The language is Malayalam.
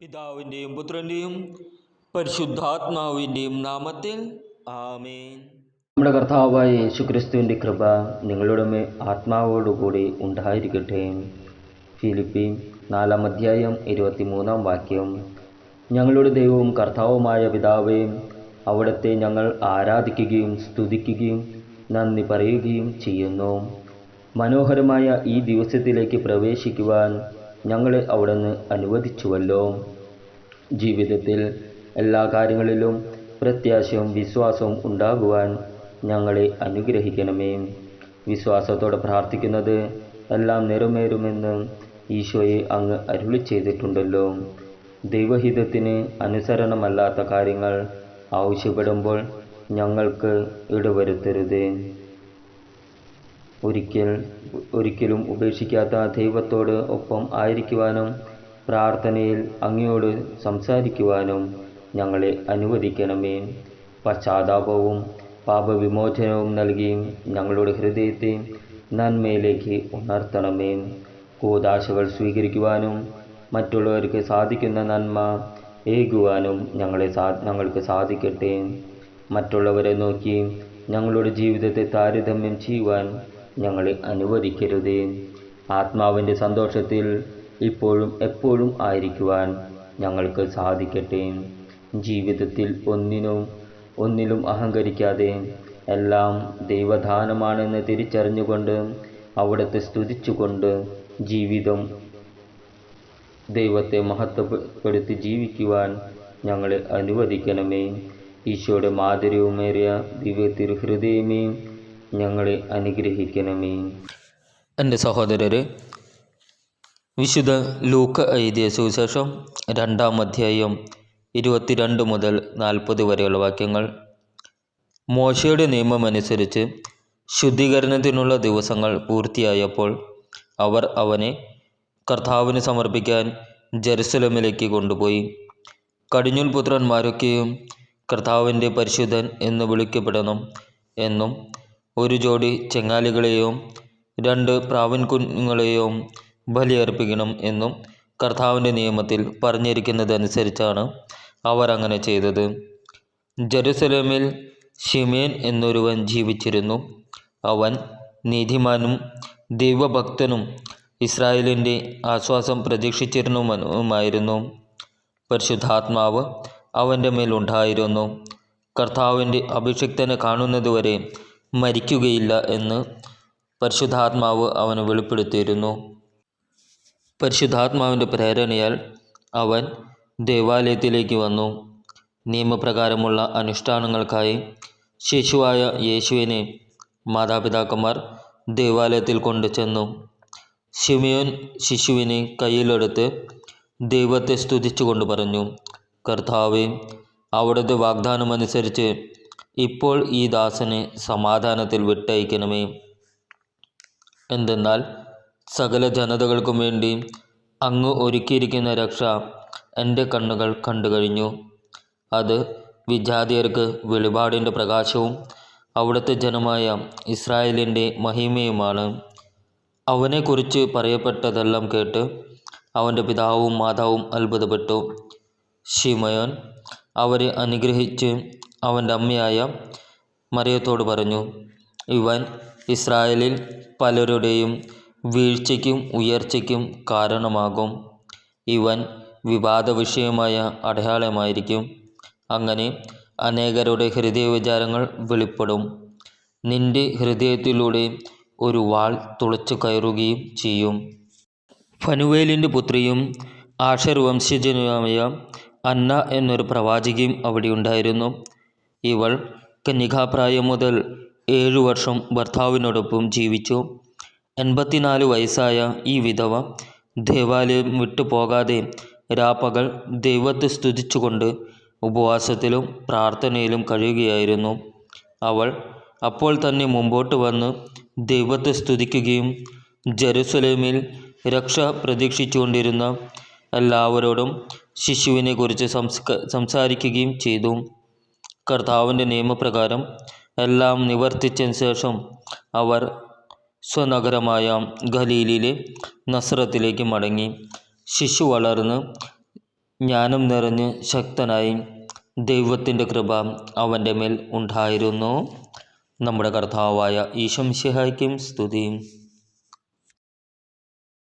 പിതാവിന്റെയും പുത്രന്റെയും പരിശുദ്ധാത്മാവിന്റെയും നാമത്തിൽ ആമേൻ. നമ്മുടെ കർത്താവായ യേശുക്രിസ്തുവിന്റെ കൃപ നിങ്ങളുടെ മേൽ ആത്മാവോടുകൂടി ഉണ്ടായിരിക്കട്ടെ. ഫിലിപ്പി നാലാം അധ്യായം ഇരുപത്തിമൂന്നാം വാക്യം. ഞങ്ങളുടെ ദൈവവും കർത്താവുമായ പിതാവേ അവിടുത്തെ ഞങ്ങൾ ആരാധിക്കുകയും സ്തുതിക്കുകയും നന്ദി പറയുകയും ചെയ്യുന്നു. മനോഹരമായ ഈ ദിവസത്തിലേക്ക് പ്രവേശിക്കുവാൻ ഞങ്ങളെ അവിടുന്ന് അനുവദിച്ചുവല്ലോ. ജീവിതത്തിൽ എല്ലാ കാര്യങ്ങളിലും പ്രത്യാശയും വിശ്വാസവും ഉണ്ടാകുവാൻ ഞങ്ങളെ അനുഗ്രഹിക്കണമേ. വിശ്വാസത്തോടെ പ്രാർത്ഥിക്കുന്നത് എല്ലാം നിറവേറുമെന്ന് ഈശോയെ അങ്ങ് അരുളി ചെയ്തിട്ടുണ്ടല്ലോ. ദൈവഹിതത്തിന് അനുസരണമല്ലാത്ത കാര്യങ്ങൾ ആവശ്യപ്പെടുമ്പോൾ ഞങ്ങൾക്ക് ഇടവരുത്തരുത്. ഒരിക്കൽ ഒരിക്കലും ഉപേക്ഷിക്കാത്ത ദൈവത്തോട് ഒപ്പം ആയിരിക്കുവാനും പ്രാർത്ഥനയിൽ അങ്ങയോട് സംസാരിക്കുവാനും ഞങ്ങളെ അനുവദിക്കണമേ. പശ്ചാത്താപവും പാപവിമോചനവും നൽകി ഞങ്ങളുടെ ഹൃദയത്തെ നന്മയിലേക്ക് ഉണർത്തണമേ. കൂതാശകൾ സ്വീകരിക്കുവാനും മറ്റുള്ളവർക്ക് സാധിക്കുന്ന നന്മ ഏകുവാനും ഞങ്ങളെ സാ ഞങ്ങൾക്ക് സാധിക്കട്ടെ. മറ്റുള്ളവരെ നോക്കി ഞങ്ങളുടെ ജീവിതത്തെ താരതമ്യം ചെയ്യുവാൻ ഞങ്ങളെ അനുവദിക്കരുതേ. ആത്മാവിന്റെ സന്തോഷത്തിൽ ഇപ്പോഴും എപ്പോഴും ആയിരിക്കുവാൻ ഞങ്ങൾക്ക് സാധിക്കട്ടെ. ജീവിതത്തിൽ ഒന്നിനും ഒന്നിലും അഹങ്കരിക്കാതെ എല്ലാം ദൈവദാനമാണെന്ന് തിരിച്ചറിഞ്ഞുകൊണ്ട് അവിടുത്തെ സ്തുതിച്ചുകൊണ്ട് ജീവിതം ദൈവത്തെ മഹത്വപ്പെടുത്തി ജീവിക്കുവാൻ ഞങ്ങളെ അനുവദിക്കണമേ. ഈശോയുടെ മാധുര്യവുമേറിയ ദിവ്യ തിരുഹൃദയമേ ഞങ്ങളെ അനുഗ്രഹിക്കണമേ. എന്റെ സഹോദരരെ വിശുദ്ധ ലൂക്ക എഴുതിയ സുവിശേഷം രണ്ടാം അധ്യായം ഇരുപത്തിരണ്ട് മുതൽ നാൽപ്പത് വരെയുള്ള വാക്യങ്ങൾ. മോശയുടെ നിയമമനുസരിച്ച് ശുദ്ധീകരണത്തിനുള്ള ദിവസങ്ങൾ പൂർത്തിയായപ്പോൾ അവർ അവനെ കർത്താവിന് സമർപ്പിക്കാൻ ജെറുസലമിലേക്ക് കൊണ്ടുപോയി. കടിഞ്ഞുൽ പുത്രന്മാരൊക്കെയും കർത്താവിന്റെ പരിശുദ്ധൻ എന്ന് വിളിക്കപ്പെടണം എന്നും ഒരു ജോഡി ചെങ്ങാലികളെയും രണ്ട് പ്രാവിൻകുഞ്ഞുങ്ങളെയും ബലിയർപ്പിക്കണം എന്നും കർത്താവിന്റെ നിയമത്തിൽ പറഞ്ഞിരിക്കുന്നതനുസരിച്ചാണ് അവർ അങ്ങനെ ചെയ്തത്. ജെറുസലേമിൽ ഷിമേൻ എന്നൊരുവൻ ജീവിച്ചിരുന്നു. അവൻ നീതിമാനും ദൈവഭക്തനും ഇസ്രായേലിന്റെ ആശ്വാസം പ്രതീക്ഷിച്ചിരുന്നുമായിരുന്നു പരിശുദ്ധാത്മാവ് അവന്റെ മേലുണ്ടായിരുന്നു കർത്താവിന്റെ അഭിഷിക്തനെ കാണുന്നതുവരെ മരിക്കുകയില്ല എന്ന് പരിശുദ്ധാത്മാവ് അവന് വെളിപ്പെടുത്തിയിരുന്നു. പരിശുദ്ധാത്മാവിന്റെ പ്രേരണയാൽ അവൻ ദേവാലയത്തിലേക്ക് വന്നു. നിയമപ്രകാരമുള്ള അനുഷ്ഠാനങ്ങൾക്കായി ശിശുവായ യേശുവിനെ മാതാപിതാക്കന്മാർ ദേവാലയത്തിൽ കൊണ്ടുചെന്നു ഷിമിയോൻ ശിശുവിനെ കയ്യിലെടുത്ത് ദൈവത്തെ സ്തുതിച്ചുകൊണ്ട് പറഞ്ഞു കർത്താവെ അവിടുത്തെ വാഗ്ദാനമനുസരിച്ച് ഇപ്പോൾ ഈ ദാസനെ സമാധാനത്തിൽ വിട്ടയക്കണമേ. എന്തെന്നാൽ സകല ജനതകൾക്കും വേണ്ടി അങ്ങ് ഒരുക്കിയിരിക്കുന്ന രക്ഷ എന്റെ കണ്ണുകൾ കണ്ടു കഴിഞ്ഞു അത് വിജാതിയർക്ക് വെളിപാടിന്റെ പ്രകാശവും അവിടുത്തെ ജനമായ ഇസ്രായേലിന്റെ മഹിമയുമാണ്. അവനെക്കുറിച്ച് പറയപ്പെട്ടതെല്ലാം കേട്ട് അവന്റെ പിതാവും മാതാവും അത്ഭുതപ്പെട്ടു. ഷിമയോൻ അവരെ അനുഗ്രഹിച്ച് അവന്റെ അമ്മയായ മറിയത്തോട് പറഞ്ഞു ഇവൻ ഇസ്രായേലിൽ പലരുടെയും വീഴ്ചയ്ക്കും ഉയർച്ചയ്ക്കും കാരണമാകും. ഇവൻ വിവാദ വിഷയമായ അടയാളമായിരിക്കും. അങ്ങനെ അനേകരുടെ ഹൃദയ വിചാരങ്ങൾ വെളിപ്പെടും. നിന്റെ ഹൃദയത്തിലൂടെ ഒരു വാൾ തുളച്ചു കയറുകയും ചെയ്യും. ഫനുവേലിന്റെ പുത്രിയും ആഷർ വംശജനുമായ അന്ന എന്നൊരു പ്രവാചികയും അവിടെ ഉണ്ടായിരുന്നു. ഇവൾ കന്യകാപ്രായം മുതൽ ഏഴു വർഷം ഭർത്താവിനോടൊപ്പം ജീവിച്ചു. എൺപത്തിനാല് വയസ്സായ ഈ വിധവ ദേവാലയം വിട്ടു പോകാതെ രാപ്പകൽ ദൈവത്തെ സ്തുതിച്ചുകൊണ്ട് ഉപവാസത്തിലും പ്രാർത്ഥനയിലും കഴിയുകയായിരുന്നു. അവൾ അപ്പോൾ തന്നെ മുമ്പോട്ട് വന്ന് ദൈവത്തെ സ്തുതിക്കുകയും ജെറുസലേമിൽ രക്ഷ പ്രതീക്ഷിച്ചുകൊണ്ടിരുന്ന എല്ലാവരോടും ശിശുവിനെക്കുറിച്ച് സംസ്ക സംസാരിക്കുകയും ചെയ്തു. കർത്താവിന്റെ നിയമപ്രകാരം എല്ലാം നിവർത്തിച്ചതിന് ശേഷം അവർ സ്വനഗരമായ ഖലീലിലെ നസ്രത്തിലേക്ക് മടങ്ങി. ശിശു വളർന്ന് ജ്ഞാനം നിറഞ്ഞ് ശക്തനായി ദൈവത്തിന്റെ കൃപ അവന്റെ മേൽ ഉണ്ടായിരുന്നു. നമ്മുടെ കർത്താവായ ഈശംഷിഹായ്ക്കും സ്തുതിയും.